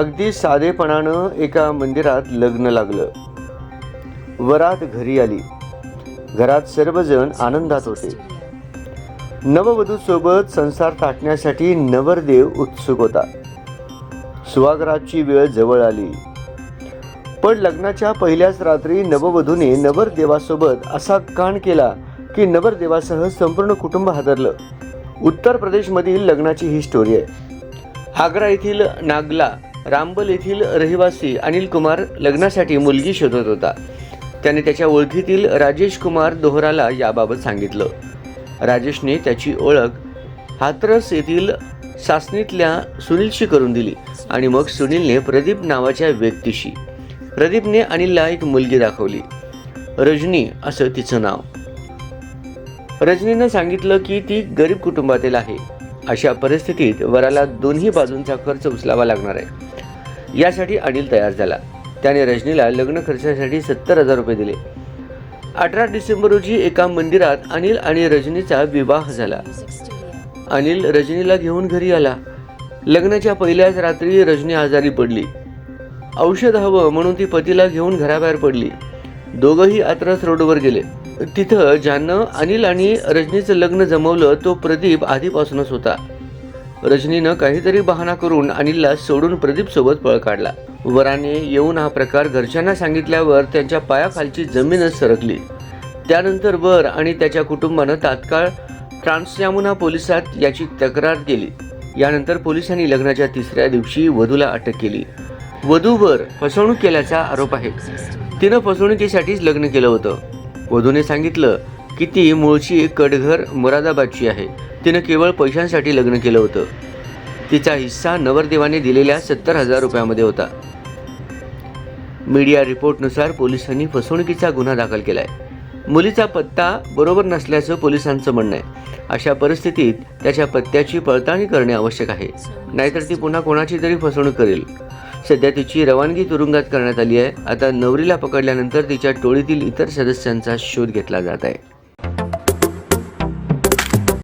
अगदी साधेपणानं एका मंदिरात लग्न लागलं. वरात घरी आली. घरात सर्वजण आनंदात होते. नववधूसोबत संसार थाटण्यासाठी नवरदेव उत्सुक होता. सुहागराची वेळ जवळ आली. पण लग्नाच्या पहिल्याच रात्री नववधूने नवरदेवासोबत असा कांड केला की नवरदेवासह संपूर्ण कुटुंब हादरलं. उत्तर प्रदेशमधील लग्नाची ही स्टोरी आहे. आग्रा येथील नागला रामबल येथील रहिवासी अनिल कुमार लग्नासाठी मुलगी शोधत होता. त्याने त्याच्या ओळखीतील राजेश कुमार दोहराला याबाबत सांगितलं. राजेशने त्याची ओळख हाथरस येथील सासणीतल्या सुनीलशी करून दिली आणि मग सुनीलने प्रदीप नावाच्या व्यक्तीशी प्रदीपने अनिलला एक मुलगी दाखवली रजनी असं तिचं नाव. रजनीनं सांगितलं की ती गरीब कुटुंबातील आहे. अशा परिस्थितीत वराला दोन्ही बाजूंचा खर्च उचलावा लागणार आहे. यासाठी अनिल तयार झाला. त्याने रजनीला लग्न खर्चासाठी सत्तर हजार रुपये दिले. अठरा डिसेंबर रोजी एका मंदिरात अनिल आणि रजनीचा विवाह झाला. अनिल रजनीला घेऊन घरी आला. लग्नाच्या पहिल्याच रात्री रजनी आजारी पडली. औषध हवं म्हणून ती पतीला घेऊन घराबाहेर पडली. दोघंही आत्रस रोडवर गेले. तिथं ज्यानं अनिल आणि रजनीचं लग्न जमवलं तो प्रदीप आधीपासूनच होता. रजनीनं काहीतरी बहाणा करून अनिलला सोडून प्रदीप सोबत पळ काढला. वराने येऊन हा प्रकार घरच्यांना सांगितल्यावर त्यांच्या पायाखालची जमीनच सरकली. त्यानंतर वर आणि त्याच्या कुटुंबानं तात्काळ ट्रान्सयामुना पोलिसात याची तक्रार केली. यानंतर पोलिसांनी लग्नाच्या तिसऱ्या दिवशी वधूला अटक केली. वधूवर फसवणूक केल्याचा आरोप आहे. तिनं फसवणुकीसाठीच लग्न केलं होतं. वधूने सांगितलं की ती मूळची कडघर मुरादाबादची आहे? तिनं केवळ पैशांसाठी लग्न केलं होतं. तिचा हिस्सा नवरदेवाने दिलेल्या सत्तर हजार रुपयामध्ये होता. मीडिया रिपोर्टनुसार पोलिसांनी फसवणुकीचा गुन्हा दाखल केलाय. मुलीचा पत्ता बरोबर नसल्याचं पोलिसांचं म्हणणं आहे. अशा परिस्थितीत त्याच्या पत्त्याची पडताळणी करणे आवश्यक आहे. नाहीतर ती पुन्हा कोणाची तरी फसवणूक करेल. सध्या तिची रवानगी तुरुंगात करण्यात आली आहे. आता नवरीला पकडल्यानंतर तिच्या टोळीतील इतर सदस्यांचा शोध घेतला जात आहे.